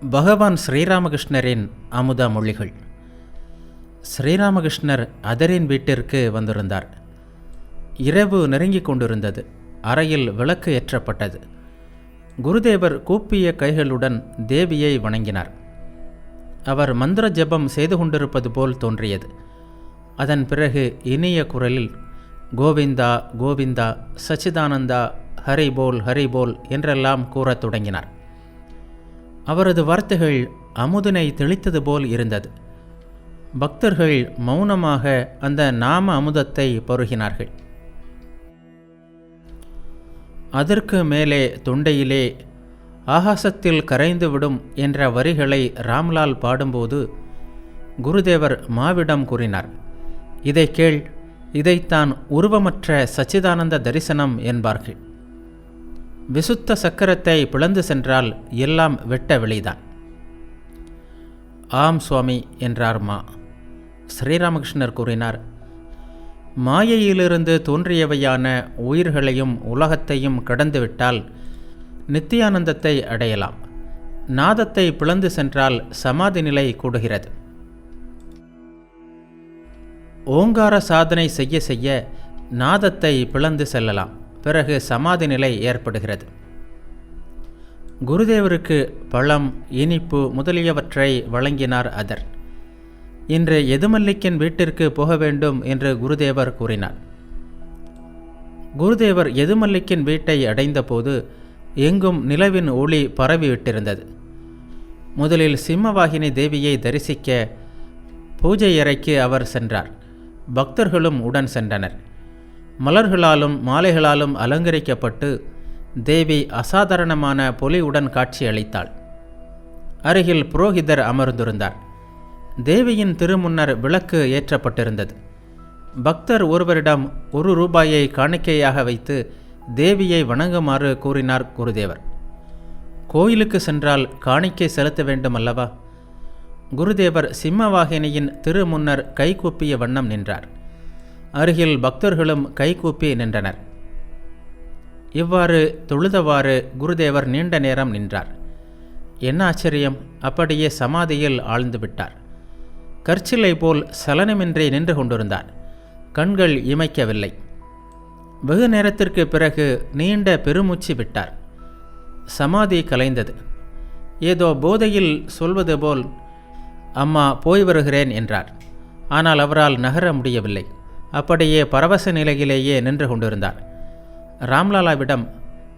பகவான் ஸ்ரீராமகிருஷ்ணரின் அமுதா மொழிகள். ஸ்ரீராமகிருஷ்ணர் அதரின் வீட்டிற்கு வந்திருந்தார். இரவு நெருங்கிக் கொண்டிருந்தது. அறையில் விளக்கு ஏற்றப்பட்டது. குருதேவர் கூப்பிய கைகளுடன் தேவியை வணங்கினார். அவர் மந்திர ஜெபம் செய்து கொண்டிருப்பது போல் தோன்றியது. அதன் பிறகு இனிய குரலில் கோவிந்தா கோவிந்தா சச்சிதானந்தா ஹரி போல் ஹரி போல் என்றெல்லாம் கூறத் தொடங்கினார். அவரது வார்த்தைகள் அமுதனை தெளித்தது போல் இருந்தது. பக்தர்கள் மௌனமாக அந்த நாம அமுதத்தை பருகினார்கள். அதற்கு மேலே தொண்டையிலே ஆகாசத்தில் கரைந்துவிடும் என்ற வரிகளை ராம்லால் பாடும்போது குருதேவர் மாவிடம் கூறினார் இதை கேள் இதைத்தான் உருவமற்ற சச்சிதானந்த தரிசனம் என்பார்கள். விசுத்த சக்கரத்தை பிளந்து சென்றால் எல்லாம் வெட்ட வெளிதான். ஆம் சுவாமி என்றார் மா. ஸ்ரீராமகிருஷ்ணர் கூறினார் மாயையிலிருந்து தோன்றியவையான உயிர்களையும் உலகத்தையும் கடந்துவிட்டால் நித்தியானந்தத்தை அடையலாம். நாதத்தை பிளந்து சென்றால் சமாதி நிலை கூடுகிறது. ஓங்கார சாதனை செய்ய செய்ய நாதத்தை பிளந்து செல்லலாம். பிறகு சமாதி நிலை ஏற்படுகிறது. குருதேவருக்கு பழம் இனிப்பு முதலியவற்றை வழங்கினார் அதர். இன்று எதுமல்லிக்கின் வீட்டிற்கு போக வேண்டும் என்று குருதேவர் கூறினார். குருதேவர் எதுமல்லிக்கின் வீட்டை அடைந்தபோது எங்கும் நிலவின் ஒளி பரவிவிட்டிருந்தது. முதலில் சிம்மவாகினி தேவியை தரிசிக்க பூஜை அறைக்கு அவர் சென்றார். பக்தர்களும் உடன் சென்றனர். மலர்களாலும் மாலைகளாலும் அலங்கரிக்கப்பட்டு தேவி அசாதாரணமான பொலிவுடன் காட்சியளித்தாள். அருகில் புரோகிதர் அமர்ந்திருந்தார். தேவியின் திருமுன்னர் விளக்கு ஏற்றப்பட்டிருந்தது. பக்தர் ஒருவரிடம் ஒரு ரூபாயை காணிக்கையாக வைத்து தேவியை வணங்குமாறு கூறினார் குருதேவர். கோயிலுக்கு சென்றால் காணிக்கை செலுத்த வேண்டும் அல்லவா குருதேவர் சிம்மவாகினியின் திருமுன்னர் கைகூப்பிய வண்ணம் நின்றார். அருகில் பக்தர்களும் கைகூப்பி நின்றனர். இவ்வாறு தொழுதவாறு குருதேவர் நீண்ட நேரம் நின்றார். என்ன ஆச்சரியம் அப்படியே சமாதியில் ஆழ்ந்து விட்டார். கற்சிலை போல் சலனமின்றி நின்று கொண்டிருந்தார். கண்கள் இமைக்கவில்லை. வெகு நேரத்திற்கு பிறகு நீண்ட பெருமூச்சு விட்டார். சமாதி கலைந்தது. ஏதோ போதையில் சொல்வது போல் அம்மா போய் வருகிறேன் என்றார். ஆனால் அவரால் நகர முடியவில்லை. அப்படியே பரவச நிலையிலேயே நின்று கொண்டிருந்தார். ராம்லாலாவிடம்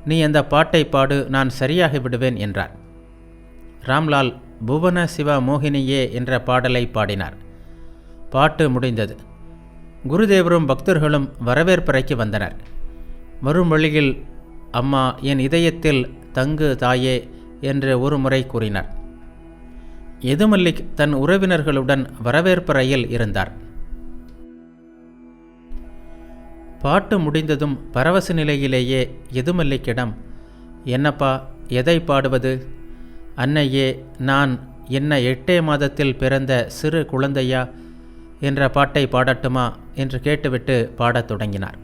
நீ அந்த பாட்டை பாடு நான் சரியாகி விடுவேன் என்றார். ராம்லால் புவன சிவ மோகினியே என்ற பாடலை பாடினார். பாட்டு முடிந்தது. குருதேவரும் பக்தர்களும் வரவேற்பறைக்கு வந்தனர். வரும் வழியில் அம்மா என் இதயத்தில் தங்கு தாயே என்று ஒரு முறை கூறினார். எதுமல்லிக் தன் உறவினர்களுடன் வரவேற்பறையில் இருந்தார். பாட்டு முடிந்ததும் பரவச நிலையிலேயே எதுமல்லிக்கிடம் என்னப்பா எதை பாடுவது? அன்னையே நான் என்ன எட்டே மாதத்தில் பிறந்த சிறு குழந்தையா என்ற பாட்டை பாடட்டுமா? என்று கேட்டுவிட்டு பாடத் தொடங்கினார்.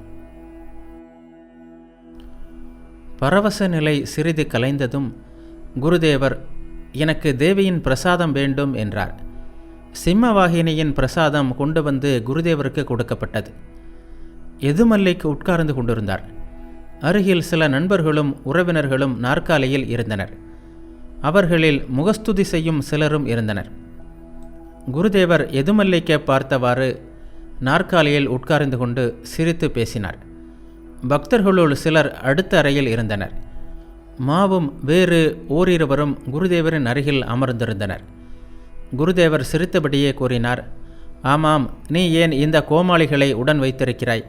பரவச நிலை சிறிது கலைந்ததும் குருதேவர் எனக்கு தேவியின் பிரசாதம் வேண்டும் என்றார். சிம்மவாகினியின் பிரசாதம் கொண்டு வந்து குருதேவருக்கு கொடுக்கப்பட்டது. எதுமல்லைக்கு உட்கார்ந்து கொண்டிருந்தார். அருகில் சில நண்பர்களும் உறவினர்களும் நாற்காலியில் இருந்தனர். அவர்களில் முகஸ்துதி செய்யும் சிலரும் இருந்தனர். குருதேவர் எதுமல்லைக்க பார்த்தவாறு நாற்காலியில் உட்கார்ந்து கொண்டு சிரித்து பேசினார். பக்தர்களுள் சிலர் அடுத்த அறையில் இருந்தனர். மாவும் வேறு ஓரிருவரும் குருதேவரின் அருகில் அமர்ந்திருந்தனர். குருதேவர் சிரித்தபடியே கூறினார் ஆமாம் நீ ஏன் இந்த கோமாளிகளை உடன் வைத்திருக்கிறாய்?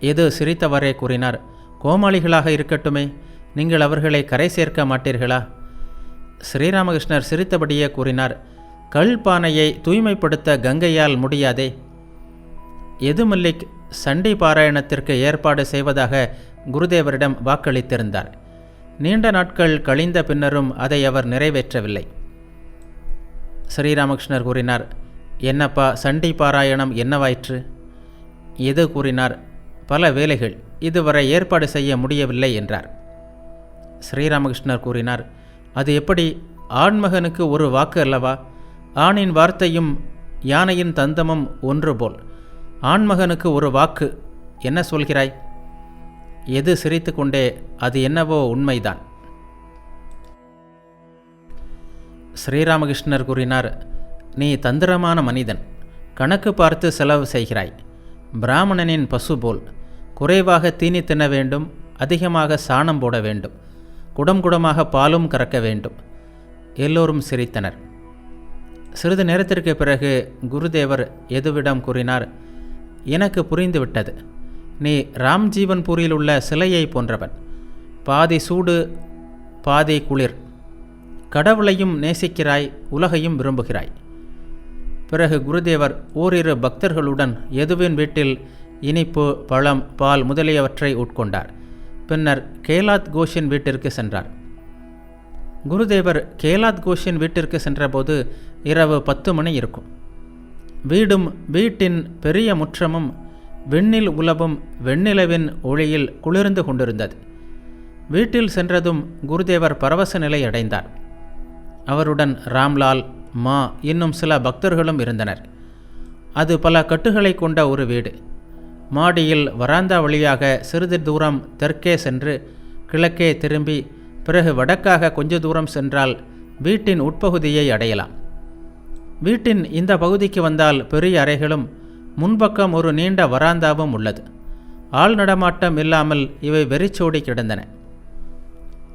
எது சிரித்தவரே கூறினார். கோமாளிகளாக இருக்கட்டுமே நீங்கள் அவர்களை கரை சேர்க்க மாட்டீர்களா? ஸ்ரீராமகிருஷ்ணர் சிரித்தபடியே கூறினார். கல் பானையை தூய்மைப்படுத்த கங்கையால் முடியாதே. எதுமல்லிக் சண்டி பாராயணத்திற்கு ஏற்பாடு செய்வதாக குருதேவரிடம் வாக்களித்திருந்தார். நீண்ட நாட்கள் கழிந்த பின்னரும் அதை அவர் நிறைவேற்றவில்லை. ஸ்ரீராமகிருஷ்ணர் கூறினார் என்னப்பா சண்டி பாராயணம் என்னவாயிற்று? எது? கூறினார் பல வேலைகள் இதுவரை ஏற்பாடு செய்ய முடியவில்லை என்றார். ஸ்ரீராமகிருஷ்ணர் கூறினார் அது எப்படி? ஆண்மகனுக்கு ஒரு வாக்கு அல்லவா? ஆணின் வார்த்தையும் யானையின் தந்தமும் ஒன்று போல். ஆண்மகனுக்கு ஒரு வாக்கு என்ன சொல்கிறாய்? எது சிரித்து கொண்டே அது என்னவோ உண்மைதான். ஸ்ரீராமகிருஷ்ணர் கூறினார் நீ தந்திரமான மனிதன். கணக்கு பார்த்து செலவு செய்கிறாய். பிராமணனின் பசு போல் குறைவாக தீனி தின்ன வேண்டும் அதிகமாக சாணம் போட வேண்டும் குடம் குடமாக பாலும் கறக்க வேண்டும். எல்லோரும் சிரித்தனர். சிறிது நேரத்திற்கு பிறகு குருதேவர் எதுவிடம் கூறினார் எனக்கு புரிந்துவிட்டது நீ ராம்ஜீவன்பூரில் உள்ள சிலையை போன்றவன். பாதி சூடு பாதி குளிர். கடவுளையும் நேசிக்கிறாய் உலகையும் விரும்புகிறாய். பிறகு குருதேவர் ஓரிரு பக்தர்களுடன் எதுவின் வீட்டில் இனிப்பு பழம் பால் முதலியவற்றை உட்கொண்டார். பின்னர் கேலாத் கோஷின் வீட்டிற்கு சென்றார். குருதேவர் கேலாத் கோஷின் வீட்டிற்கு சென்றபோது இரவு பத்து மணி இருக்கும். வீடும் வீட்டின் பெரிய முற்றமும் வெண்ணில் உலவும் வெண்ணிலவின் ஒளியில் குளிர்ந்து கொண்டிருந்தது. வீட்டில் சென்றதும் குருதேவர் பரவச நிலை அடைந்தார். அவருடன் ராம்லால் மா இன்னும் சில பக்தர்களும் இருந்தனர். அது பல கட்டுகளை கொண்ட ஒரு வீடு. மாடியில் வராந்தா வழியாக சிறிது தூரம் தெற்கே சென்று கிழக்கே திரும்பி பிறகு வடக்காக கொஞ்ச தூரம் சென்றால் வீட்டின் உட்பகுதியை அடையலாம். வீட்டின் இந்த பகுதிக்கு வந்தால் பெரிய அறைகளும் முன்பக்கம் ஒரு நீண்ட வராந்தாவும் உள்ளது. ஆள் நடமாட்டம் இல்லாமல் இவை வெறிச்சோடி கிடந்தன.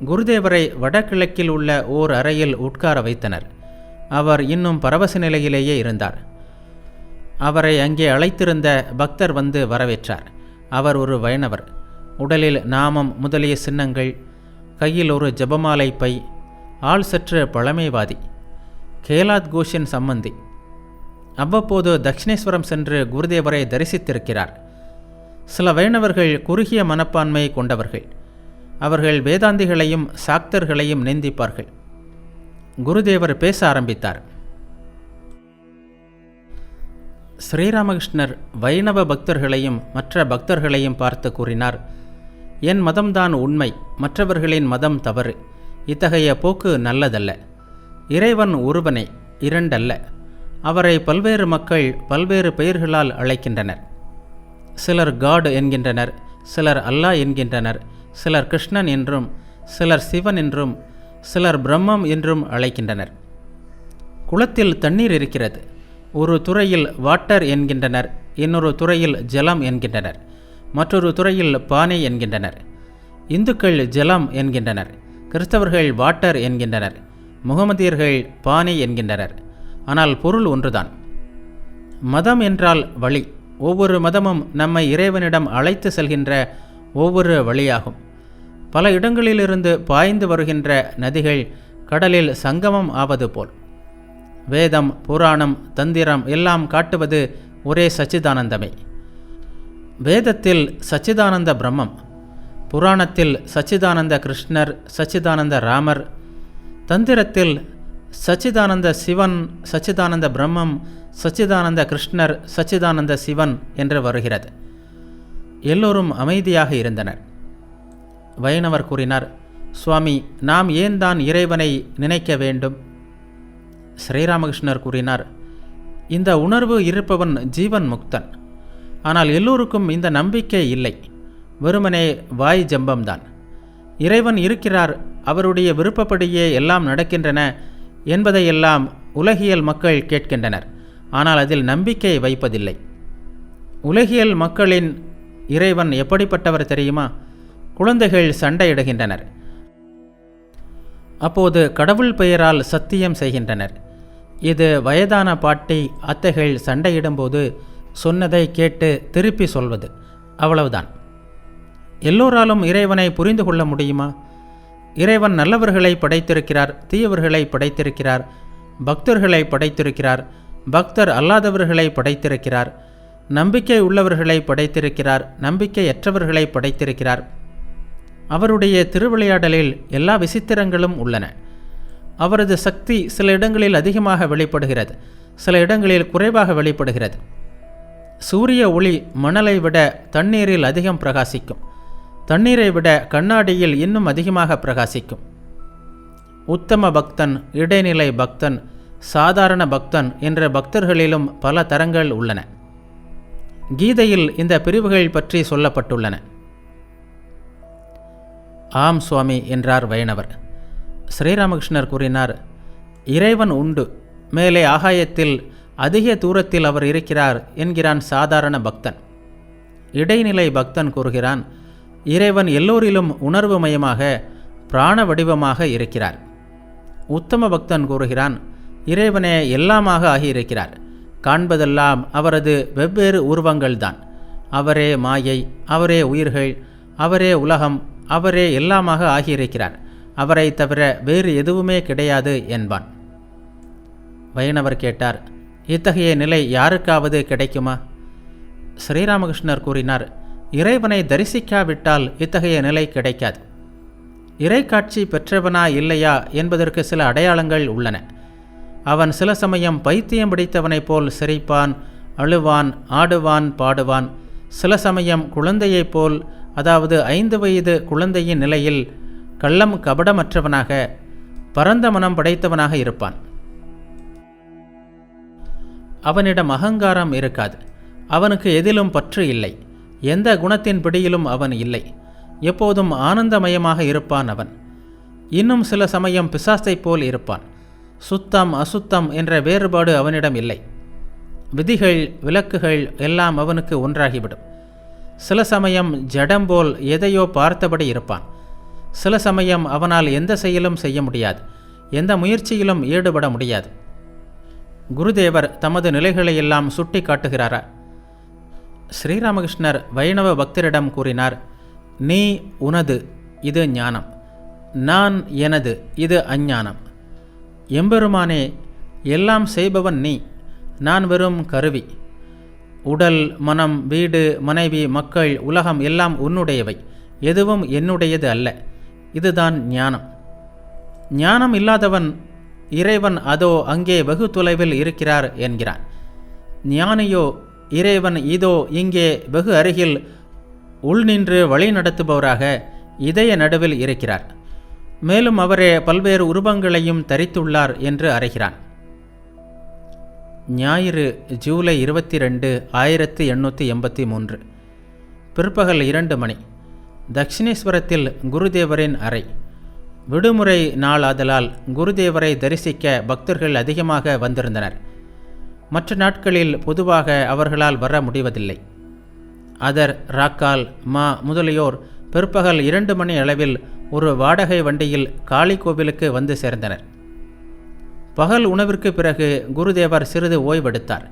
குருதேவரை வடகிழக்கில் உள்ள ஓர் அறையில் உட்கார வைத்தனர். அவர் இன்னும் பரவச நிலையிலேயே இருந்தார். அவரை அங்கே அழைத்திருந்த பக்தர் வந்து வரவேற்றார். அவர் ஒரு வைணவர் உடலில் நாமம் முதலிய சின்னங்கள் கையில் ஒரு ஜபமாலை பை ஆள் சற்று பழமைவாதி கேலாத் கோஷின் சம்பந்தி. அவ்வப்போது தட்சிணேஸ்வரம் சென்று குருதேவரை தரிசித்திருக்கிறார். சில வைணவர்கள் குறுகிய மனப்பான்மை கொண்டவர்கள். அவர்கள் வேதாந்திகளையும் சாக்தர்களையும் நிந்திப்பார்கள். குருதேவர் பேச ஆரம்பித்தார். ஸ்ரீராமகிருஷ்ணர் வைணவ பக்தர்களையும் மற்ற பக்தர்களையும் பார்த்து கூறினார் என் மதம்தான் உண்மை மற்றவர்களின் மதம் தவறு. இத்தகைய போக்கு நல்லதல்ல. இறைவன் ஒருவனை இரண்டல்ல. அவரை பல்வேறு மக்கள் பல்வேறு பெயர்களால் அழைக்கின்றனர். சிலர் காட் என்கின்றனர் சிலர் அல்லாஹ் என்கின்றனர் சிலர் கிருஷ்ணன் என்றும் சிலர் சிவன் என்றும் சிலர் பிரம்மம் என்றும் அழைக்கின்றனர். குளத்தில் தண்ணீர் இருக்கிறது. ஒரு துறையில் வாட்டர் என்கின்றனர் இன்னொரு துறையில் ஜலம் என்கின்றனர் மற்றொரு துறையில் பானை என்கின்றனர். இந்துக்கள் ஜலம் என்கின்றனர் கிறிஸ்தவர்கள் வாட்டர் என்கின்றனர் முகமதியர்கள் பானை என்கின்றனர். ஆனால் பொருள் ஒன்றுதான். மதம் என்றால் வழி. ஒவ்வொரு மதமும் நம்மை இறைவனிடம் அழைத்து செல்கின்ற ஒவ்வொரு வழியாகும். பல இடங்களிலிருந்து பாய்ந்து வருகின்ற நதிகள் கடலில் சங்கமம் ஆவது போல். வேதம் புராணம் தந்திரம் எல்லாம் காட்டுவது ஒரே சச்சிதானந்தமே. வேதத்தில் சச்சிதானந்த பிரம்மம் புராணத்தில் சச்சிதானந்த கிருஷ்ணர் சச்சிதானந்த ராமர் தந்திரத்தில் சச்சிதானந்த சிவன் சச்சிதானந்த பிரம்மம் சச்சிதானந்த கிருஷ்ணர் சச்சிதானந்த சிவன் என்று வருகிறது. எல்லோரும் அமைதியாக இருந்தனர். வைணவர் கூறினார் சுவாமி நாம் ஏன் தான் இறைவனை நினைக்க வேண்டும்? ஸ்ரீராமகிருஷ்ணர் கூறினார் இந்த உணர்வு இருப்பவன் ஜீவன் முக்தன். ஆனால் எல்லோருக்கும் இந்த நம்பிக்கை இல்லை. வெறுமனே வாய் ஜம்பம்தான். இறைவன் இருக்கிறார் அவருடைய விருப்பப்படியே எல்லாம் நடக்கின்றன என்பதையெல்லாம் உலகியல் மக்கள் கேட்கின்றனர். ஆனால் அதில் நம்பிக்கை வைப்பதில்லை. உலகியல் மக்களின் இறைவன் எப்படிப்பட்டவர் தெரியுமா? குழந்தைகள் சண்டையிடுகின்றனர். அப்போது கடவுள் பெயரால் சத்தியம் செய்கின்றனர். இது வயதான பாட்டி அத்தைகள் சண்டையிடும்போது சொன்னதை கேட்டு திருப்பி சொல்வது. அவ்வளவுதான். எல்லோராலும் இறைவனை புரிந்து கொள்ள முடியுமா? இறைவன் நல்லவர்களை படைத்திருக்கிறார் தீயவர்களை படைத்திருக்கிறார் பக்தர்களை படைத்திருக்கிறார் பக்தர் அல்லாதவர்களை படைத்திருக்கிறார் நம்பிக்கை உள்ளவர்களை படைத்திருக்கிறார் நம்பிக்கையற்றவர்களை படைத்திருக்கிறார். அவருடைய திருவிளையாடலில் எல்லா விசித்திரங்களும் உள்ளன. அவரது சக்தி சில இடங்களில் அதிகமாக வெளிப்படுகிறது சில இடங்களில் குறைவாக வெளிப்படுகிறது. சூரிய ஒளி மணலை விட தண்ணீரில் அதிகம் பிரகாசிக்கும். தண்ணீரை விட கண்ணாடியில் இன்னும் அதிகமாக பிரகாசிக்கும். உத்தம பக்தன் இடைநிலை பக்தன் சாதாரண பக்தன் என்ற பக்தர்களிலும் பல தரங்கள் உள்ளன. கீதையில் இந்த பிரிவுகள் பற்றி சொல்லப்பட்டுள்ளன. ஆம் சுவாமி என்றார் வைணவர். ஸ்ரீராமகிருஷ்ணர் கூறினார் இறைவன் உண்டு. மேலே ஆகாயத்தில் அதிக தூரத்தில் அவர் இருக்கிறார் என்கிறான் சாதாரண பக்தன். இடைநிலை பக்தன் கூறுகிறான் இறைவன் எல்லோரிலும் உணர்வு மயமாக பிராண வடிவமாக இருக்கிறார். உத்தம பக்தன் கூறுகிறான் இறைவனே எல்லாமாக ஆகியிருக்கிறார். காண்பதெல்லாம் அவரது வெவ்வேறு உருவங்கள்தான். அவரே மாயை அவரே உயிர்கள் அவரே உலகம் அவரே எல்லாமாக ஆகியிருக்கிறார். அவரை தவிர வேறு எதுவுமே கிடையாது என்பான். வைணவர் கேட்டார் இத்தகைய நிலை யாருக்காவது கிடைக்குமா? ஸ்ரீராமகிருஷ்ணர் கூறினார் இறைவனை தரிசிக்காவிட்டால் இத்தகைய நிலை கிடைக்காது. இறைக்காட்சி பெற்றவனா இல்லையா என்பதற்கு சில அடையாளங்கள் உள்ளன. அவன் சில சமயம் பைத்தியம் பிடித்தவனைப் போல் சிரிப்பான் அழுவான் ஆடுவான் பாடுவான். சில சமயம் குழந்தையைப் போல் அதாவது ஐந்து வயது குழந்தையின் நிலையில் கள்ளம் கபடமற்றவனாக பரந்த மனம் படைத்தவனாக இருப்பான். அவனிடம் அகங்காரம் இருக்காது. அவனுக்கு எதிலும் பற்று இல்லை. எந்த குணத்தின் பிடியிலும் அவன் இல்லை. எப்போதும் ஆனந்தமயமாக இருப்பான் அவன். இன்னும் சில சமயம் பிசாஸ்தைப் போல் இருப்பான். சுத்தம் அசுத்தம் என்ற வேறுபாடு அவனிடம் இல்லை. விதிகள் விலக்குகள் எல்லாம் அவனுக்கு ஒன்றாகிவிடும். சில சமயம் ஜடம் போல் எதையோ பார்த்தபடி இருப்பான். சில சமயம் அவனால் எந்த செயலும் செய்ய முடியாது. எந்த முயற்சியிலும் ஈடுபட முடியாது. குருதேவர் தமது நிலைகளை எல்லாம் சுட்டி காட்டுகிறாரா? ஸ்ரீராமகிருஷ்ணர் வைணவ பக்தரிடம் கூறினார் நீ உனது இது ஞானம். நான் எனது இது அஞ்ஞானம். எம்பெருமானே எல்லாம் செய்பவன் நீ. நான் வெறும் கருவி. உடல் மனம் வீடு மனைவி மக்கள் உலகம் எல்லாம் உன்னுடையவை. எதுவும் என்னுடையது அல்ல. இதுதான் ஞானம். ஞானம் இல்லாதவன் இறைவன் அதோ அங்கே வெகு தொலைவில் இருக்கிறார் என்கிறான். ஞானியோ இறைவன் இதோ இங்கே வெகு அருகில் உள் நின்று வழி நடத்துபவராக இதய நடுவில் இருக்கிறார். மேலும் அவரே பல்வேறு உருவங்களையும் தரித்துள்ளார் என்று அறைகிறான். ஞாயிறு ஜூலை இருபத்தி ரெண்டு ஆயிரத்தி எண்ணூற்றி எண்பத்தி மூன்று. பிற்பகல் இரண்டு மணி. தக்ஷிணேஸ்வரத்தில் குருதேவரின் அறை. விடுமுறை நாள் ஆதலால் குருதேவரை தரிசிக்க பக்தர்கள் அதிகமாக வந்திருந்தனர். மற்ற நாட்களில் பொதுவாக அவர்களால் வர முடிவதில்லை. அதர் ராக்கால் மா முதலியோர் பிற்பகல் இரண்டு மணி அளவில் ஒரு வாடகை வண்டியில் காளி கோவிலுக்கு வந்து சேர்ந்தனர். பகல் உணவிற்கு பிறகு குருதேவர் சிறிது ஓய்வெடுத்தார்.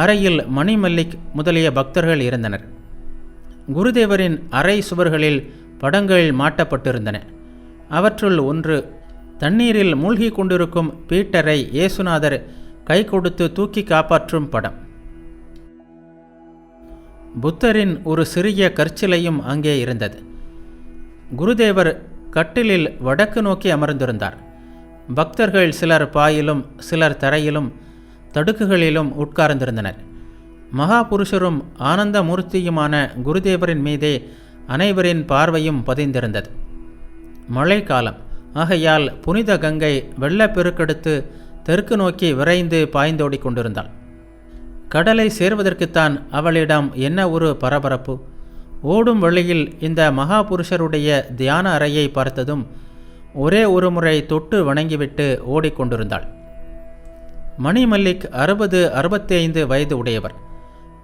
அறையில் மணிமல்லிக் முதலிய பக்தர்கள் இருந்தனர். குருதேவரின் அறை சுவர்களில் படங்கள் மாட்டப்பட்டிருந்தன. அவற்றுள் ஒன்று தண்ணீரில் மூழ்கி கொண்டிருக்கும் பீட்டரை இயேசுநாதர் கை கொடுத்து தூக்கி காப்பாற்றும் படம். புத்தரின் ஒரு சிறிய கற்சிலையும் அங்கே இருந்தது. குருதேவர் கட்டிலில் வடக்கு நோக்கி அமர்ந்திருந்தார். பக்தர்கள் சிலர் பாயிலும் சிலர் தரையிலும் தடுக்குகளிலும் உட்கார்ந்திருந்தனர். மகாபுருஷரும் ஆனந்த மூர்த்தியுமான குருதேவரின் மீதே அனைவரின் பார்வையும் பதிந்திருந்தது. மழைக்காலம். ஆகையால் புனித கங்கை வெள்ளப்பெருக்கெடுத்து தெற்கு நோக்கி விரைந்து பாய்ந்தோடி கொண்டிருந்தாள். கடலை சேர்வதற்குத்தான் அவளிடம் என்ன ஒரு பரபரப்பு? ஓடும் வழியில் இந்த மகாபுருஷருடைய தியான அறையை பார்த்ததும் ஒரே ஒரு முறை தொட்டு வணங்கிவிட்டு ஓடிக்கொண்டிருந்தாள். மணிமல்லிக் அறுபது அறுபத்தி ஐந்து வயது உடையவர்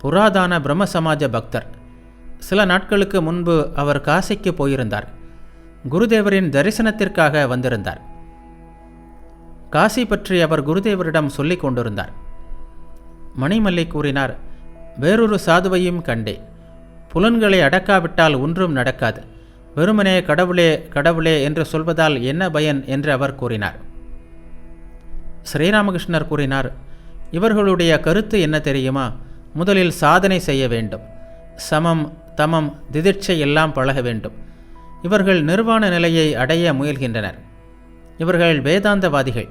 புராதான பிரம்ம சமாஜ பக்தர். சில நாட்களுக்கு முன்பு அவர் காசிக்கு போயிருந்தார். குருதேவரின் தரிசனத்திற்காக வந்திருந்தார். காசி பற்றி அவர் குருதேவரிடம் சொல்லிக் கொண்டிருந்தார். மணிமல்லி கூறினார் வேறொரு சாதுவையும் கண்டே புலன்களை அடக்காவிட்டால் ஒன்றும் நடக்காது. வெறுமனே கடவுளே கடவுளே என்று சொல்வதால் என்ன பயன் என்று அவர் கூறினார். ஸ்ரீராமகிருஷ்ணர் கூறினார் இவர்களுடைய கருத்து என்ன தெரியுமா? முதலில் சாதனை செய்ய வேண்டும். சமம் தமம் திதிர்ச்சை எல்லாம் பழக வேண்டும். இவர்கள் நிர்வாண நிலையை அடைய முயல்கின்றனர். இவர்கள் வேதாந்தவாதிகள்.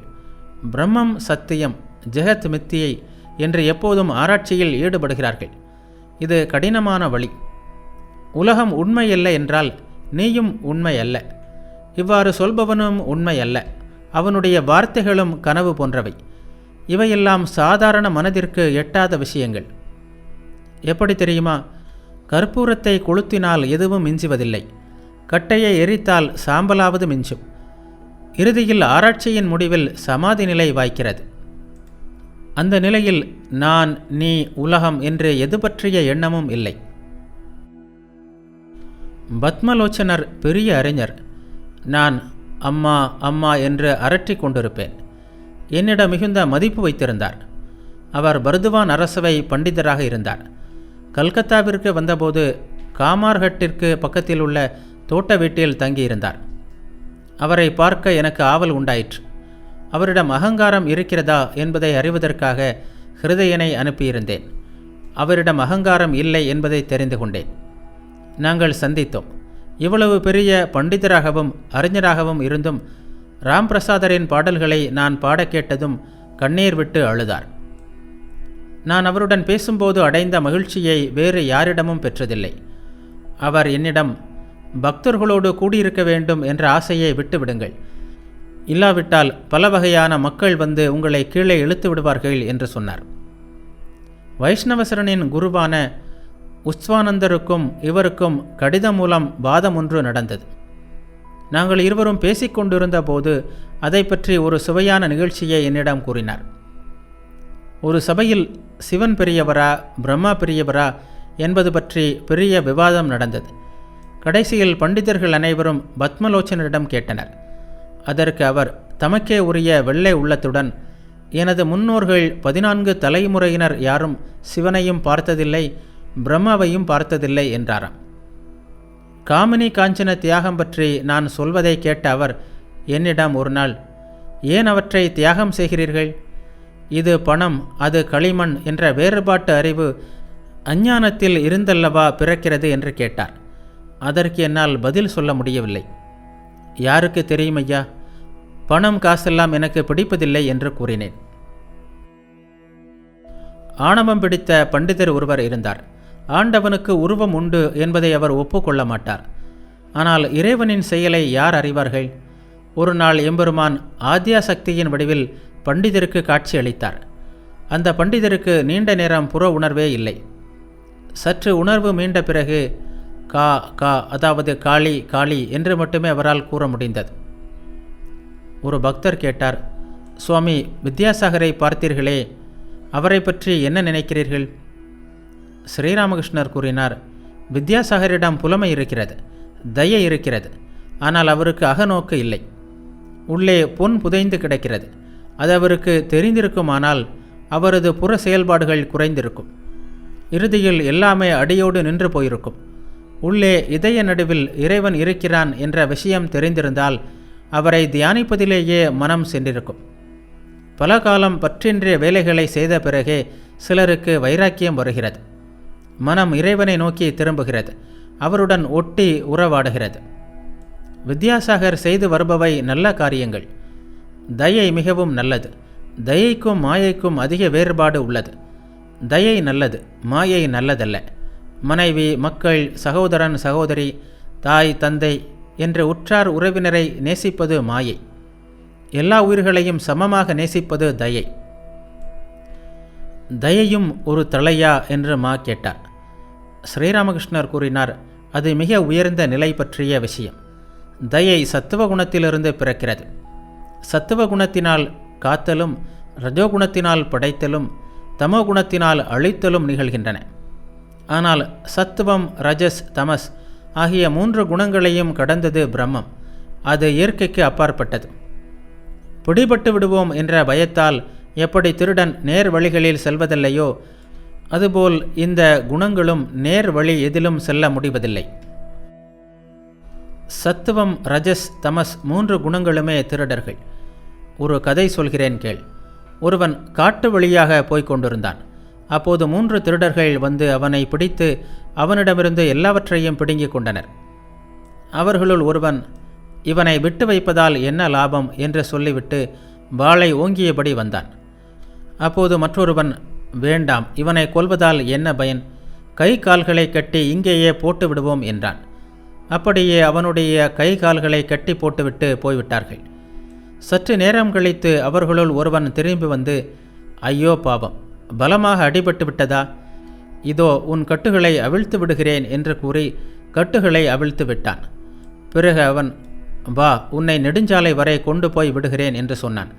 பிரம்மம் சத்தியம் ஜெகத் மித்தியை என்று எப்போதும் ஆராய்ச்சியில் ஈடுபடுகிறார்கள். இது கடினமான வழி. உலகம் உண்மையல்ல என்றால் நீயும் உண்மை அல்ல. இவ்வாறு சொல்பவனும் உண்மை அல்ல. அவனுடைய வார்த்தைகளும் கனவு போன்றவை. இவையெல்லாம் சாதாரண மனதிற்கு எட்டாத விஷயங்கள். எப்படி தெரியுமா? கற்பூரத்தை கொளுத்தினால் எதுவும் மிஞ்சுவதில்லை. கட்டையை எரித்தால் சாம்பலாவது மிஞ்சும். இறுதியில் ஆராய்ச்சியின் முடிவில் சமாதி நிலை வாய்க்கிறது. அந்த நிலையில் நான் நீ உலகம் என்று எது பற்றிய எண்ணமும் இல்லை. பத்மலோச்சனர் பெரிய அறிஞர். நான் அம்மா அம்மா என்று அரற்றி கொண்டிருப்பேன். என்னிடம் மிகுந்த மதிப்பு வைத்திருந்தார். அவர் பர்துவான் அரசவை பண்டிதராக இருந்தார். கல்கத்தாவிற்கு வந்தபோது காமார்கட்டிற்கு பக்கத்தில் உள்ள தோட்ட வீட்டில் தங்கியிருந்தார். அவரை பார்க்க எனக்கு ஆவல் உண்டாயிற்று. அவரிடம் அகங்காரம் இருக்கிறதா என்பதை அறிவதற்காக ஹிருதயனை அனுப்பியிருந்தேன். அவரிடம் அகங்காரம் இல்லை என்பதை தெரிந்து கொண்டேன். நாங்கள் சந்தித்தோம். இவ்வளவு பெரிய பண்டிதராகவும் அறிஞராகவும் இருந்தும் ராம் பிரசாதரின் பாடல்களை நான் பாடக் கேட்டதும் கண்ணீர் விட்டு அழுதார். நான் அவருடன் பேசும்போது அடைந்த மகிழ்ச்சியை வேறு யாரிடமும் பெற்றதில்லை. அவர் என்னிடம் பக்தர்களோடு கூடியிருக்க வேண்டும் என்ற ஆசையை விட்டுவிடுங்கள். இல்லாவிட்டால் பல வகையான மக்கள் வந்து உங்களை கீழே இழுத்து விடுவார்கள் என்று சொன்னார். வைஷ்ணவசரனின் குருவான உஸ்வானந்தருக்கும் இவருக்கும் கடிதம் மூலம் வாதம் ஒன்று நடந்தது. நாங்கள் இருவரும் பேசிக்கொண்டிருந்த போது அதை பற்றி ஒரு சுவையான நிகழ்ச்சியை என்னிடம் கூறினார். ஒரு சபையில் சிவன் பெரியவரா பிரம்மா பெரியவரா என்பது பற்றி பெரிய விவாதம் நடந்தது. கடைசியில் பண்டிதர்கள் அனைவரும் பத்மலோச்சனரிடம் கேட்டனர். அதற்கு அவர் தமக்கே உரிய வெள்ளை உள்ளத்துடன் எனது முன்னோர்கள் பதினான்கு தலைமுறையினர் யாரும் சிவனையும் பார்த்ததில்லை பிரம்மாவையும் பார்த்ததில்லை என்றாராம். காமினி காஞ்சன தியாகம் பற்றி நான் சொல்வதை கேட்ட அவர் என்னிடம் ஒரு நாள் ஏன் அவற்றை தியாகம் செய்கிறீர்கள்? இது பணம் அது களிமண் என்ற வேறுபாட்டு அறிவு அஞ்ஞானத்தில் இருந்தல்லவா பிறக்கிறது? என்று கேட்டார். அதற்கு என்னால் பதில் சொல்ல முடியவில்லை. யாருக்கு தெரியும் ஐயா? பணம் காசெல்லாம் எனக்கு பிடிப்பதில்லை என்று கூறினேன். ஆணவம் பிடித்த பண்டிதர் ஒருவர் இருந்தார். ஆண்டவனுக்கு உருவம் உண்டு என்பதை அவர் ஒப்புக்கொள்ள மாட்டார் ஆனால் இறைவனின் செயலை யார் அறிவார்கள்? ஒரு நாள் எம்பெருமான் ஆத்யா சக்தியின் வடிவில் பண்டிதருக்கு காட்சி அளித்தார். அந்த பண்டிதருக்கு நீண்ட நேரம் புற உணர்வே இல்லை. சற்று உணர்வு மீண்ட பிறகு கா கா அதாவது காளி காளி என்று மட்டுமே அவரால் கூற முடிந்தது. ஒரு பக்தர் கேட்டார் சுவாமி வித்யாசாகரை பார்த்தீர்களே அவரை பற்றி என்ன நினைக்கிறீர்கள்? ஸ்ரீராமகிருஷ்ணர் கூறினார் வித்யாசாகரிடம் புலமை இருக்கிறது தயை இருக்கிறது ஆனால் அவருக்கு அகநோக்கு இல்லை. உள்ளே பொன் புதைந்து கிடக்கிறது அது அவருக்கு தெரிந்திருக்குமானால் அவரது புற செயல்பாடுகள் குறைந்திருக்கும். இறுதியில் எல்லாமே அடியோடு நின்று போயிருக்கும். உள்ளே இதய நடுவில் இறைவன் இருக்கிறான் என்ற விஷயம் தெரிந்திருந்தால் அவரை தியானிப்பதிலேயே மனம் சென்றிருக்கும். பல காலம் பற்றின்றிய வேலைகளை செய்த பிறகே சிலருக்கு வைராக்கியம் வருகிறது. மனம் இறைவனை நோக்கி திரும்புகிறது. அவருடன் ஒட்டி உறவாடுகிறது. வித்யாசாகர் செய்து வருபவை நல்ல காரியங்கள். தயை மிகவும் நல்லது. தயைக்கும் மாயைக்கும் அதிக வேறுபாடு உள்ளது. தயை நல்லது மாயை நல்லதல்ல. மனைவி மக்கள் சகோதரன் சகோதரி தாய் தந்தை என்ற உற்றார் உறவினரை நேசிப்பது மாயை. எல்லா உயிர்களையும் சமமாக நேசிப்பது தயை. தயையும் ஒரு தலையா என்று மா கேட்டார். ஸ்ரீராமகிருஷ்ணர் கூறினார் அது மிக உயர்ந்த நிலை பற்றிய விஷயம். தயை சத்துவ குணத்திலிருந்து பிறக்கிறது. சத்துவ குணத்தினால் காத்தலும் ரஜோகுணத்தினால் படைத்தலும் தமோ குணத்தினால் அழித்தலும் நிகழ்கின்றன. ஆனால் சத்துவம் ரஜஸ் தமஸ் ஆகிய மூன்று குணங்களையும் கடந்தது பிரம்மம். அது இயற்கைக்கு அப்பாற்பட்டது. பிடிபட்டு விடுவோம் என்ற பயத்தால் எப்படி திருடன் நேர் வழிகளில் செல்வதில்லையோ அதுபோல் இந்த குணங்களும் நேர் வழி எதிலும் செல்ல முடிவதில்லை. சத்துவம் ரஜஸ் தமஸ் மூன்று குணங்களுமே திருடர்கள். ஒரு கதை சொல்கிறேன் கேள். ஒருவன் காட்டு வழியாக போய்க் கொண்டிருந்தான். அப்போது மூன்று திருடர்கள் வந்து அவனை பிடித்து அவனிடமிருந்து எல்லாவற்றையும் பிடுங்கிக் கொண்டனர். அவர்களுள் ஒருவன் இவனை விட்டு வைப்பதால் என்ன லாபம்? என்று சொல்லிவிட்டு வாளை ஓங்கியபடி வந்தான். அப்போது மற்றொருவன் வேண்டாம் இவனை கொல்வதால் என்ன பயன்? கை கால்களை கட்டி இங்கேயே போட்டு விடுவோம் என்றான். அப்படியே அவனுடைய கை கால்களை கட்டி போட்டுவிட்டு போய்விட்டார்கள். சற்று நேரம் கழித்து அவர்களுள் ஒருவன் திரும்பி வந்து ஐயோ பாவம் பலமாக அடிபட்டு விட்டதா? இதோ உன் கட்டுகளை அவிழ்த்து விடுகிறேன் என்று கூறி கட்டுகளை அவிழ்த்து விட்டான். பிறகு அவன் வா உன்னை நெடுஞ்சாலை வரை கொண்டு போய் விடுகிறேன் என்று சொன்னான்.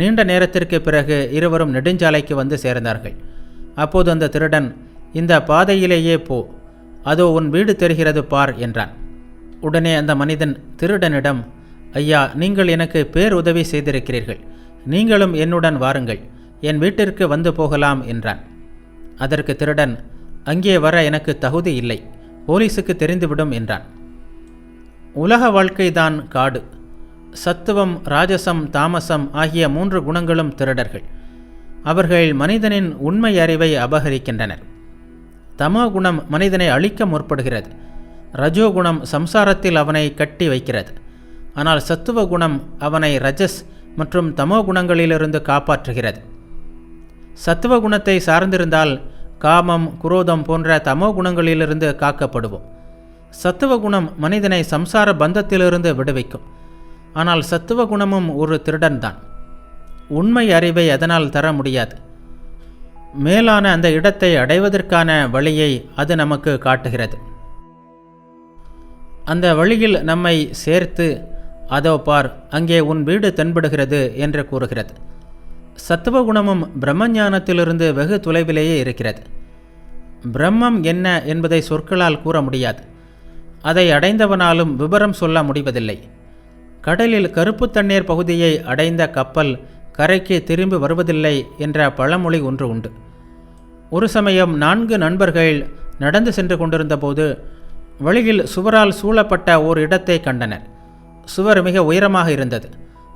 நீண்ட நேரத்திற்கு பிறகு இருவரும் நெடுஞ்சாலைக்கு வந்து சேர்ந்தார்கள். அப்போது அந்த திருடன் இந்த பாதையிலேயே போ அதோ உன் வீடு தெரிகிறது பார் என்றான். உடனே அந்த மனிதன் திருடனிடம் ஐயா நீங்கள் எனக்கு பேருதவி செய்திருக்கிறீர்கள். நீங்களும் என்னுடன் வாருங்கள். என் வீட்டிற்கு வந்து போகலாம் என்றான். அதற்கு திருடன் அங்கே வர எனக்கு தகுதி இல்லை. போலீஸுக்கு தெரிந்துவிடும் என்றான். உலக வாழ்க்கைதான் காடு. சத்துவம் ராஜசம் தாமசம் ஆகிய மூன்று குணங்களும் திருடர்கள். அவர்கள் மனிதனின் உண்மை அறிவை அபகரிக்கின்றனர். தமோ குணம் மனிதனை அழிக்க முற்படுகிறது. ரஜோகுணம் சம்சாரத்தில் அவனை கட்டி வைக்கிறது. ஆனால் சத்துவ குணம் அவனை ரஜஸ் மற்றும் தமோ குணங்களிலிருந்து காப்பாற்றுகிறது. சத்துவ குணத்தை சார்ந்திருந்தால் காமம் குரோதம் போன்ற தமோ குணங்களிலிருந்து காக்கப்படுவோம். சத்துவ குணம் மனிதனை சம்சார பந்தத்திலிருந்து விடுவிக்கும். ஆனால் சத்துவ குணமும் ஒரு திருடன்தான். உண்மை அறிவை அதனால் தர முடியாது. மேலான அந்த இடத்தை அடைவதற்கான வழியை அது நமக்கு காட்டுகிறது. அந்த வழியில் நம்மை சேர்த்து அதோ பார் அங்கே உன் வீடு தென்படுகிறது என்று கூறுகிறது. சத்துவ குணமும் பிரம்மஞானத்திலிருந்து வெகு தொலைவிலேயே இருக்கிறது. பிரம்மம் என்ன என்பதை சொற்களால் கூற முடியாது. அதை அடைந்தவனாலும் விவரம் சொல்ல முடிவதில்லை. கடலில் கருப்பு தண்ணீர் பகுதியை அடைந்த கப்பல் கரைக்கு திரும்பி வருவதில்லை என்ற பழமொழி ஒன்று உண்டு. ஒரு சமயம் நான்கு நண்பர்கள் நடந்து சென்று கொண்டிருந்தபோது வழியில் சுவரால் சூழப்பட்ட ஓர் இடத்தை கண்டனர். சுவர் மிக உயரமாக இருந்தது.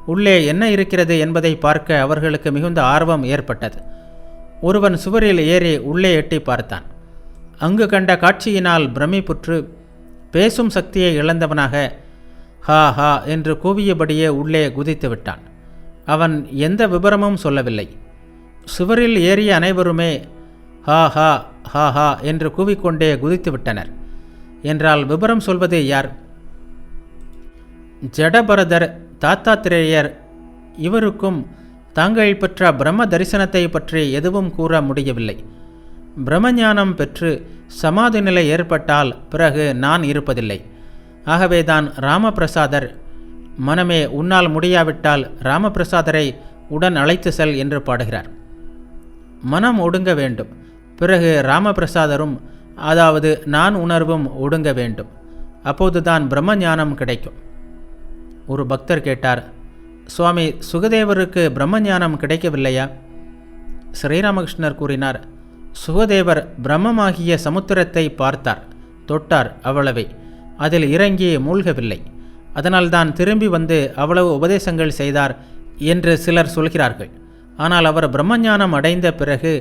உள்ளே என்ன இருக்கிறது என்பதை பார்க்க அவர்களுக்கு மிகுந்த ஆர்வம் ஏற்பட்டது. ஒருவன் சுவரில் ஏறி உள்ளே எட்டி பார்த்தான். அங்கு கண்ட காட்சியினால் பிரமிப்புற்று பேசும் சக்தியை இழந்தவனாக ஹா ஹா என்று கூவியபடியே உள்ளே குதித்து விட்டான். அவன் எந்த விபரமும் சொல்லவில்லை. சுவரில் ஏறிய அனைவருமே ஹா ஹா ஹா ஹா என்று கூவிக்கொண்டே குதித்து விட்டனர். என்றால் விபரம் சொல்வது யார்? ஜடபரதர் தாத்தாத்திரேயர் இவருக்கும் தாங்கள் பெற்ற பிரம்ம தரிசனத்தை பற்றி எதுவும் கூற முடியவில்லை. பிரம்மஞானம் பெற்று சமாதி நிலை ஏற்பட்டால் பிறகு நான் இருப்பதில்லை. ஆகவேதான் ராமபிரசாதர் மனமே உன்னால் முடியாவிட்டால் ராமபிரசாதரை உடன் அழைத்து செல் என்று பாடுகிறார். மனம் ஒடுங்க வேண்டும். பிறகு ராமபிரசாதரும் அதாவது நான் உணர்வும் ஒடுங்க வேண்டும். அப்போதுதான் பிரம்மஞானம் கிடைக்கும். ஒரு பக்தர் கேட்டார் சுவாமி சுகதேவருக்கு பிரம்மஞானம் கிடைக்கவில்லையா? ஸ்ரீராமகிருஷ்ணர் கூறினார் சுகதேவர் பிரம்மமாகிய சமுத்திரத்தை பார்த்தார் தொட்டார் அவ்வளவே. அதில் இறங்கி மூழ்கவில்லை. அதனால்தான் திரும்பி வந்து அவ்வளவு உபதேசங்கள் செய்தார் என்று சிலர் சொல்கிறார்கள். ஆனால் அவர் பிரம்மஞானம் அடைந்த பிறகு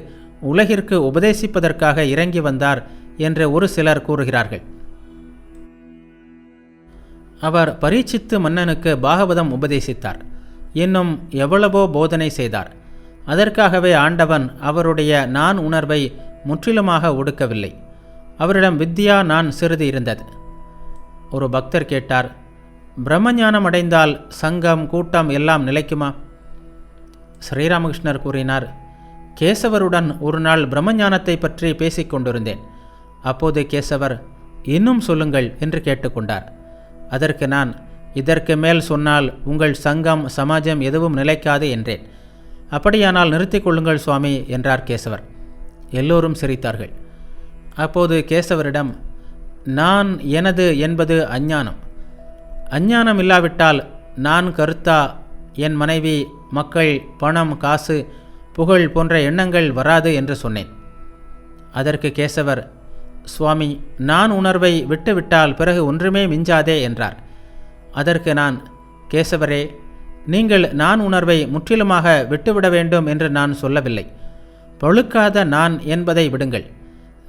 உலகிற்கு உபதேசிப்பதற்காக இறங்கி வந்தார் என்று ஒரு சிலர் கூறுகிறார்கள். அவர் பரீட்சித்து மன்னனுக்கு பாகவதம் உபதேசித்தார். இன்னும் எவ்வளவோ போதனை செய்தார். அதற்காகவே ஆண்டவன் அவருடைய நான் உணர்வை முற்றிலுமாக ஒடுக்கவில்லை. அவரிடம் வித்யா நான் சிறிது இருந்தது. ஒரு பக்தர் கேட்டார் பிரம்மஞானம் அடைந்தால் சங்கம் கூட்டம் எல்லாம் நிலைக்குமா? ஸ்ரீராமகிருஷ்ணர் கூறினார் கேசவருடன் ஒரு நாள் பிரம்மஞானத்தை பற்றி பேசிக்கொண்டிருந்தேன் அப்போது கேசவர் இன்னும் சொல்லுங்கள் என்று கேட்டுக்கொண்டார். அதற்கு நான் இதற்கு மேல் சொன்னால் உங்கள் சங்கம் சமாஜம் எதுவும் நிலைக்காது என்றேன். அப்படியானால் நிறுத்திக் கொள்ளுங்கள் சுவாமி என்றார் கேசவர். எல்லோரும் சிரித்தார்கள். அப்போது கேசவரிடம் நான் எனது என்பது அஞ்ஞானம். அஞ்ஞானம் இல்லாவிட்டால் நான் கருத்தா என் மனைவி மக்கள் பணம் காசு புகழ் போன்ற எண்ணங்கள் வராது என்று சொன்னேன். அதற்கு கேசவர் சுவாமி நான் உணர்வை விட்டுவிட்டால் பிறகு ஒன்றுமே மிஞ்சாதே என்றார். அதற்கு நான் கேசவரே நீங்கள் நான் உணர்வை முற்றிலுமாக விட்டுவிட வேண்டும் என்று நான் சொல்லவில்லை. பழுக்காத நான் என்பதை விடுங்கள்.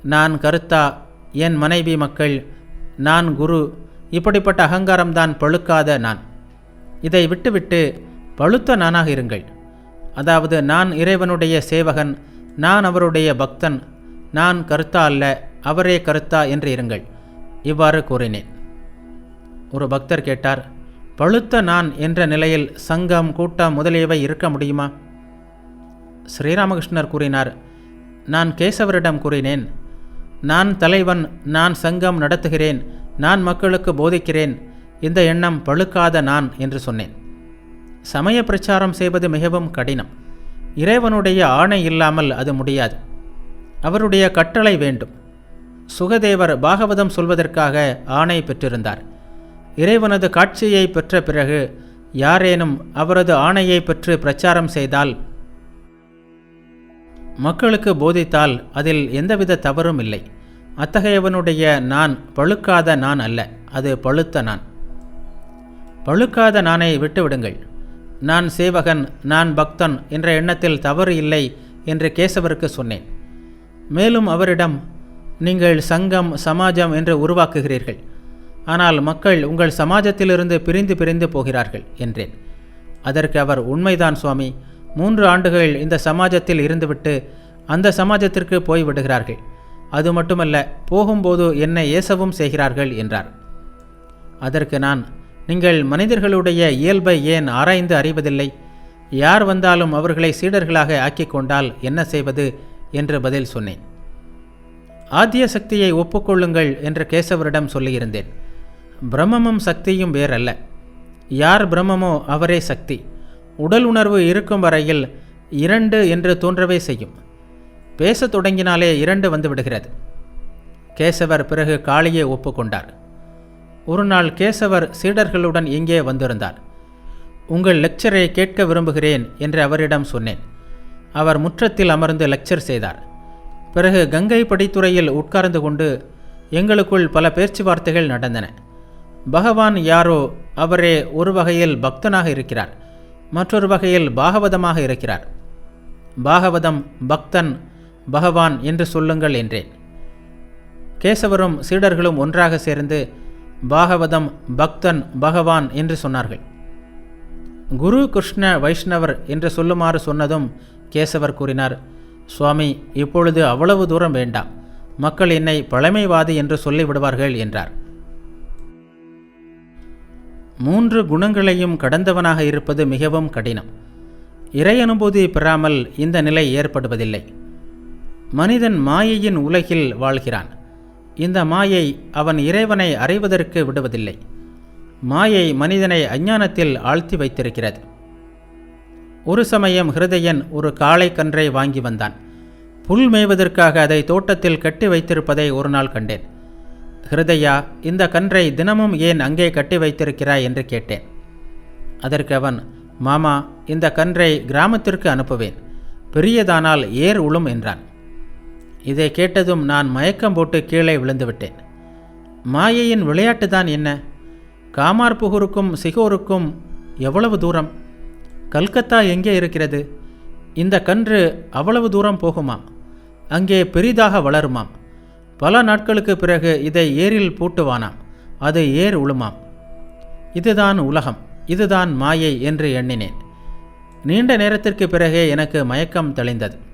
நான் கருத்தா என் மனைவி மக்கள் நான் குரு இப்படிப்பட்ட அகங்காரம்தான் பழுக்காத நான். இதை விட்டுவிட்டு பழுத்த நானாக இருங்கள். அதாவது நான் இறைவனுடைய சேவகன் நான் அவருடைய பக்தன் நான் கருத்தா அல்ல அவரே கருத்தா என்று இருங்கள். இவ்வாறு கூறினேன். ஒரு பக்தர் கேட்டார் பழுத்த நான் என்ற நிலையில் சங்கம் கூட்டம் முதலியவை இருக்க முடியுமா? ஸ்ரீராமகிருஷ்ணர் கூறினார் நான் கேசவரிடம் கூறினேன் நான் தலைவன் நான் சங்கம் நடத்துகிறேன் நான் மக்களுக்கு போதிக்கிறேன். இந்த எண்ணம் பழுக்காத நான் என்று சொன்னேன். சமய பிரச்சாரம் செய்வது மிகவும் கடினம். இறைவனுடைய ஆணை இல்லாமல் அது முடியாது. அவருடைய கட்டளை வேண்டும். சுகதேவர் பாகவதம் சொல்வதற்காக ஆணை பெற்றிருந்தார். இறைவனது காட்சியை பெற்ற பிறகு யாரேனும் அவரது ஆணையை பெற்று பிரச்சாரம் செய்தால் மக்களுக்கு போதித்தால் அதில் எந்தவித தவறும் இல்லை. அத்தகையவனுடைய நான் பழுக்காத நான் அல்ல அது பழுத்த நான். பழுக்காத நானை விட்டுவிடுங்கள். நான் சேவகன் நான் பக்தன் என்ற எண்ணத்தில் தவறு இல்லை என்று கேசவருக்கு சொன்னேன். மேலும் அவரிடம் நீங்கள் சங்கம் சமாஜம் என்று உருவாக்குகிறீர்கள். ஆனால் மக்கள் உங்கள் சமாஜத்திலிருந்து பிரிந்து பிரிந்து போகிறார்கள் என்றேன். அதற்கு அவர் உண்மைதான் சுவாமி. மூன்று ஆண்டுகள் இந்த சமாஜத்தில் இருந்துவிட்டு அந்த சமாஜத்திற்கு போய்விடுகிறார்கள். அது மட்டுமல்ல போகும்போது என்னை ஏசவும் செய்கிறார்கள் என்றார். அதற்கு நான் நீங்கள் மனிதர்களுடைய இயல்பை ஏன் ஆராய்ந்து அறிவதில்லை? யார் வந்தாலும் அவர்களை சீடர்களாக ஆக்கிக் கொண்டால் என்ன செய்வது? என்று பதில் சொன்னேன். ஆத்திய சக்தியை ஒப்புக்கொள்ளுங்கள் என்று கேசவரிடம் சொல்லியிருந்தேன். பிரம்மமும் சக்தியும் வேறல்ல. யார் பிரம்மமோ அவரே சக்தி. உடல் உணர்வு இருக்கும் வரையில் இரண்டு என்று தோன்றவே செய்யும். பேசத் தொடங்கினாலே இரண்டு வந்து விடுகிறது. கேசவர் பிறகு காளியை ஒப்புக்கொண்டார். ஒரு நாள் கேசவர் சீடர்களுடன் இங்கே வந்திருந்தார். உங்கள் லெக்சரை கேட்க விரும்புகிறேன் என்று அவரிடம் சொன்னேன். அவர் முற்றத்தில் அமர்ந்து லெக்சர் செய்தார். பிறகு கங்கை படித்துறையில் உட்கார்ந்து கொண்டு எங்களுக்குள் பல பேச்சுவார்த்தைகள் நடந்தன. பகவான் யாரோ அவரே ஒரு வகையில் பக்தனாக இருக்கிறார். மற்றொரு வகையில் பாகவதமாக இருக்கிறார். பாகவதம் பக்தன் பகவான் என்று சொல்லுங்கள் என்றேன். கேசவரும் சீடர்களும் ஒன்றாக சேர்ந்து பாகவதம் பக்தன் பகவான் என்று சொன்னார்கள். குரு கிருஷ்ண வைஷ்ணவர் என்று சொல்லுமாறு சொன்னதும் கேசவர் கூறினார் சுவாமி இப்பொழுது அவ்வளவு தூரம் வேண்டாம். மக்கள் என்னை பழமைவாதி என்று சொல்லிவிடுவார்கள் என்றார். மூன்று குணங்களையும் கடந்தவனாக இருப்பது மிகவும் கடினம். இறை அனுபூதி பெறாமல் இந்த நிலை ஏற்படுவதில்லை. மனிதன் மாயையின் உலகில் வாழ்கிறான். இந்த மாயை அவன் இறைவனை அறைவதற்கு விடுவதில்லை. மாயை மனிதனை அஞ்ஞானத்தில் ஆழ்த்தி வைத்திருக்கிறது. ஒரு சமயம் ஹிருதயன் ஒரு காளை கன்றை வாங்கி வந்தான். புல் மேய்வதற்காக அதை தோட்டத்தில் கட்டி வைத்திருப்பதை ஒரு நாள் கண்டேன். ஹிருதயா இந்த கன்றை தினமும் ஏன் அங்கே கட்டி வைத்திருக்கிறாய் என்று கேட்டேன். அதற்கு அவன் மாமா இந்த கன்றை கிராமத்திற்கு அனுப்புவேன். பெரியதானால் ஏர் உளும் என்றான். இதை கேட்டதும் நான் மயக்கம் போட்டு கீழே விழுந்துவிட்டேன். மாயையின் விளையாட்டுதான் என்ன? காமார்புகூருக்கும் சிகோருக்கும் எவ்வளவு தூரம்? கல்கத்தா எங்கே இருக்கிறது? இந்த கன்று அவ்வளவு தூரம் போகுமாம் அங்கே பெரிதாக வளருமாம். பல நாட்களுக்கு பிறகு இதை ஏரில் பூட்டுவானாம். அது ஏர் உழுமாம். இதுதான் உலகம். இதுதான் மாயை என்று எண்ணினேன். நீண்ட நேரத்திற்கு பிறகே எனக்கு மயக்கம் தெளிந்தது.